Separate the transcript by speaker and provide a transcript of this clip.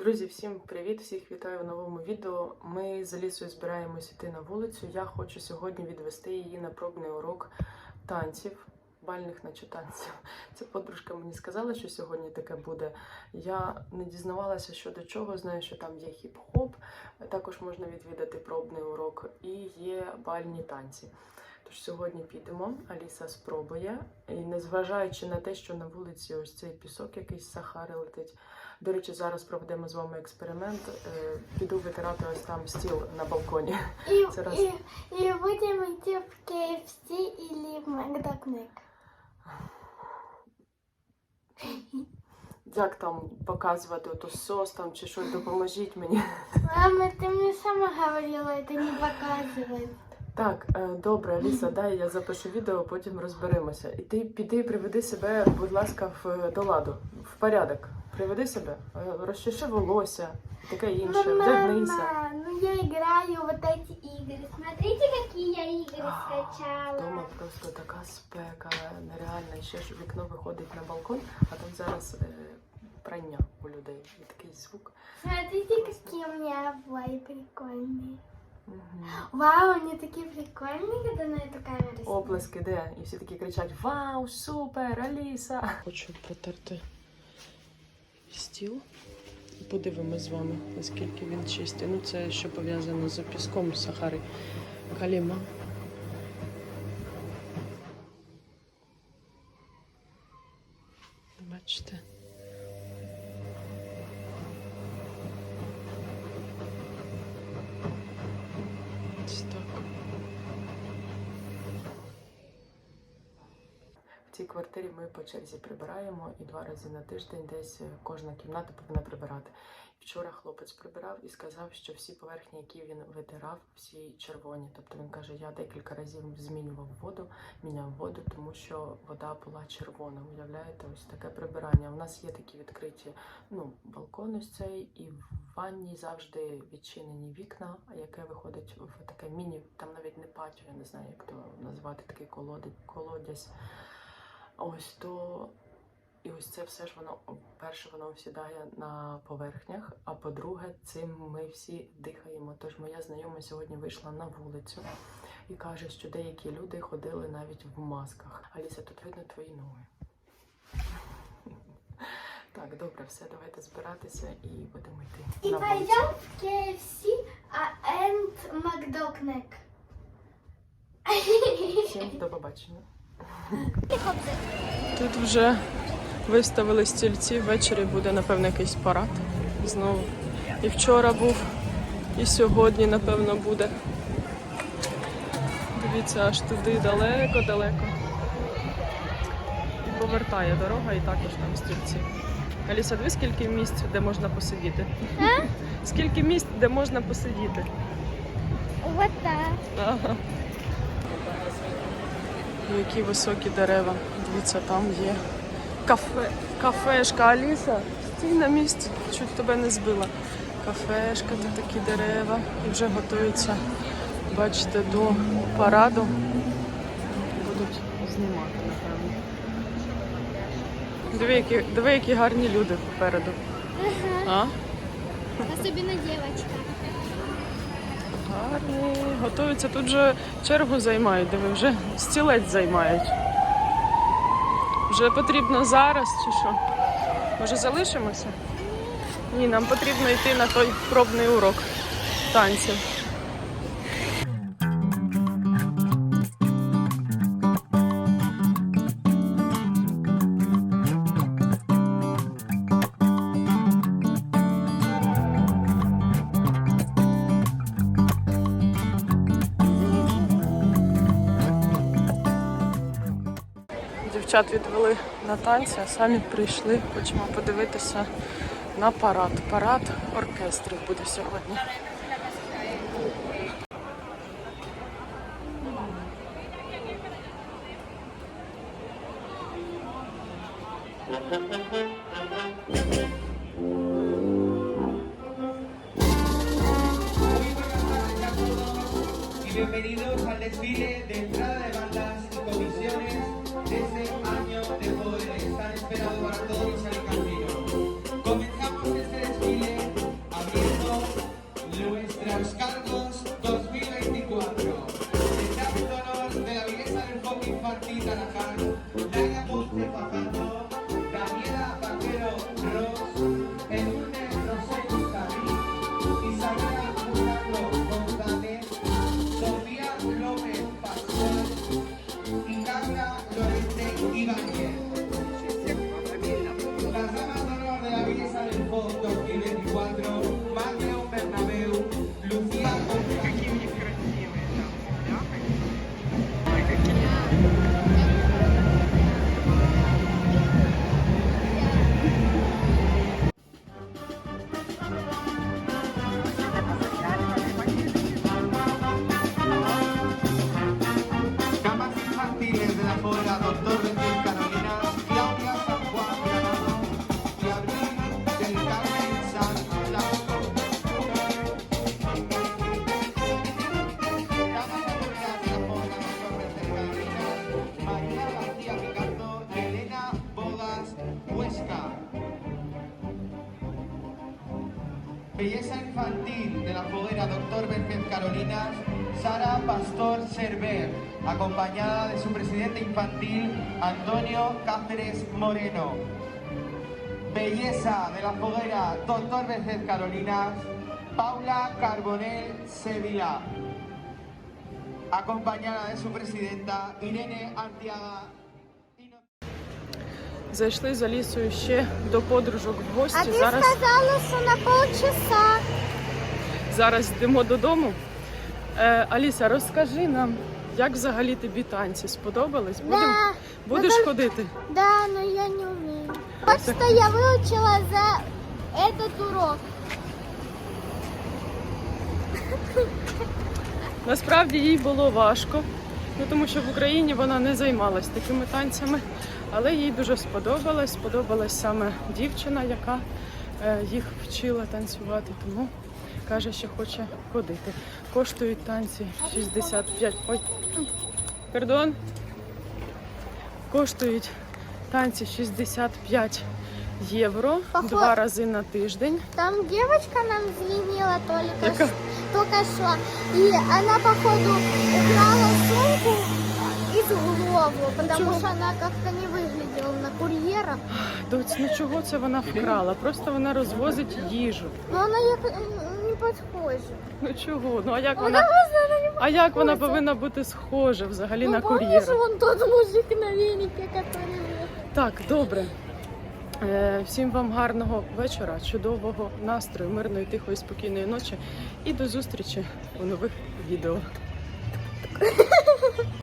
Speaker 1: Друзі, всім привіт! Всіх вітаю в новому відео. Ми з Алісою збираємось іти на вулицю. Я хочу сьогодні відвести її на пробний урок танців, бальних наче танців. Ця подружка мені сказала, що сьогодні таке буде. Я не дізнавалася, що до чого. Знаю, що там є хіп-хоп, також можна відвідати пробний урок і є бальні танці. Тож сьогодні підемо, Аліса спробує. І незважаючи на те, що на вулиці ось цей пісок якийсь з Сахари летить. До речі, зараз проведемо з вами експеримент. Е, Піду витирати ось там стіл на балконі.
Speaker 2: И,
Speaker 1: Це раз.
Speaker 2: и, и будем идти в KFC или в Макдональдс.
Speaker 1: Як там показувати ото сос там чи щось, допоможіть мені.
Speaker 2: Мама, ты мне сама говорила это не показывать.
Speaker 1: Так, е, добре, Аліса, дай я запишу відео, потім розберемося. І ти піди, приведи себе, будь ласка, в до ладу, в порядок. Приведи себе, е, розчеши волосся, таке інше,
Speaker 2: Ну,
Speaker 1: вдягнися.
Speaker 2: мама, ну я играю вот эти игры. Смотрите, какие я игры скачала.
Speaker 1: Дома просто така спека, нереальна. І ще ж вікно виходить на балкон, а там зараз е, прання у людей. І такий звук.
Speaker 2: Смотрите, какие у меня обои прикольные. Вау, вони такі прикольні, коли на эту камеру.
Speaker 1: Оплески, де? І всі такі кричать: Вау, супер, Аліса! Хочу протерти стіл. Подивимось з вами, наскільки він чистий. Ну, це що пов'язано з піском Сахари. Каліма. Цій квартирі ми по черзі прибираємо і два рази на тиждень десь е, кожна кімната повинна прибирати. Вчора хлопець прибирав і сказав, що всі поверхні, які він витирав, всі червоні. Тобто він каже, я декілька разів змінював воду, міняв воду, тому що вода була червона. Уявляєте, ось таке прибирання. У нас є такі відкриті ну, балкон ось цей, і в ванні завжди відчинені вікна, яке виходить в таке міні, там навіть не патіо, я не знаю, як то назвати такий колодязь. Ось то. І ось це все ж воно перше воно осідає на поверхнях, а по-друге, цим ми всі дихаємо. Тож моя знайома сьогодні вийшла на вулицю і каже, що деякі люди ходили навіть в масках. Аліса, тут видно твої ноги. Так, добре, все, давайте збиратися і будемо йти.
Speaker 2: И
Speaker 1: на
Speaker 2: в KFC and McDonald's.
Speaker 1: Всім до побачення. Тут вже виставили стільці, ввечері буде, напевно, якийсь парад знову. І вчора був, і сьогодні, напевно, буде. Дивіться, аж туди далеко-далеко. І повертає дорога, і також там стільці. Аліса, диви, скільки місць, де можна посидіти? Скільки місць, де можна посидіти?
Speaker 2: Вот так.
Speaker 1: Ага. Які високі дерева. Дивіться, там є кафе. Кафешка Аліса. Стій на місці, чуть тебе не збила. Кафешка, тут такі дерева. І вже готуються, бачите, до параду. Будуть знімати, напевно. Диви, які, диви, які гарні люди попереду. А?
Speaker 2: Особенно девочка.
Speaker 1: Гарні. Готуються. Тут же чергу займають, диви, вже стілець займають. Вже потрібно зараз чи що? Може залишимося? Ні, нам потрібно йти на той пробний урок танців. Дівчат відвели на танці, а самі прийшли. Хочемо подивитися на парад. Парад оркестрів буде сьогодні.
Speaker 3: bienvenidos al desfile de entrada de bandas comisiones de este año de jóvenes tan esperado para todos los alicantinos. Thank you. Infantil de la foguera Doctor Vergez Carolinas, Sara Pastor Cerver, acompañada de su presidente infantil, Antonio Cáceres Moreno. Belleza de la foguera Doctor Vergez Carolinas, Paula Carbonell Sevilla, acompañada de su presidenta, Irene Artiaga.
Speaker 1: Зайшли за лісою ще до подружок в
Speaker 2: А
Speaker 1: гості.
Speaker 2: ты
Speaker 1: Зараз,
Speaker 2: сказала, что на полчаса.
Speaker 1: зараз йдемо додому. Е, Аліса, розкажи нам, як взагалі тобі танці сподобались? Будем,
Speaker 2: Да,
Speaker 1: будеш
Speaker 2: ну,
Speaker 1: ходити?
Speaker 2: да, но я не умею. Вот что я выучила за этот урок.
Speaker 1: Насправді їй було важко, ну, тому що в Україні вона не займалась такими танцями, але їй дуже сподобалось. Сподобалась саме дівчина, яка е, їх вчила танцювати, тому каже, що хоче ходити. Коштують танці 65. Ой, пардон. Коштують танці 65 євро
Speaker 2: Поход-
Speaker 1: два рази на тиждень.
Speaker 2: Там девочка нам звенела только,
Speaker 1: Яка?
Speaker 2: ш- только что. И она, походу, украла сумку из Глову, потому что она как-то не выглядела на курьера.
Speaker 1: Доць, ну чого це вона вкрала? Просто вона розвозить їжу.
Speaker 2: Но она як- не подходит.
Speaker 1: Ну чого? Ну а як
Speaker 2: Вона
Speaker 1: вона?
Speaker 2: не
Speaker 1: А як вона повинна бути схожа взагалі
Speaker 2: Ну,
Speaker 1: на
Speaker 2: помнишь,
Speaker 1: кур'єра?
Speaker 2: вон тот мужик на велике, который...
Speaker 1: Так, добре. Е, Всім вам гарного вечора, чудового настрою, мирної, тихої, спокійної ночі і до зустрічі у нових відео.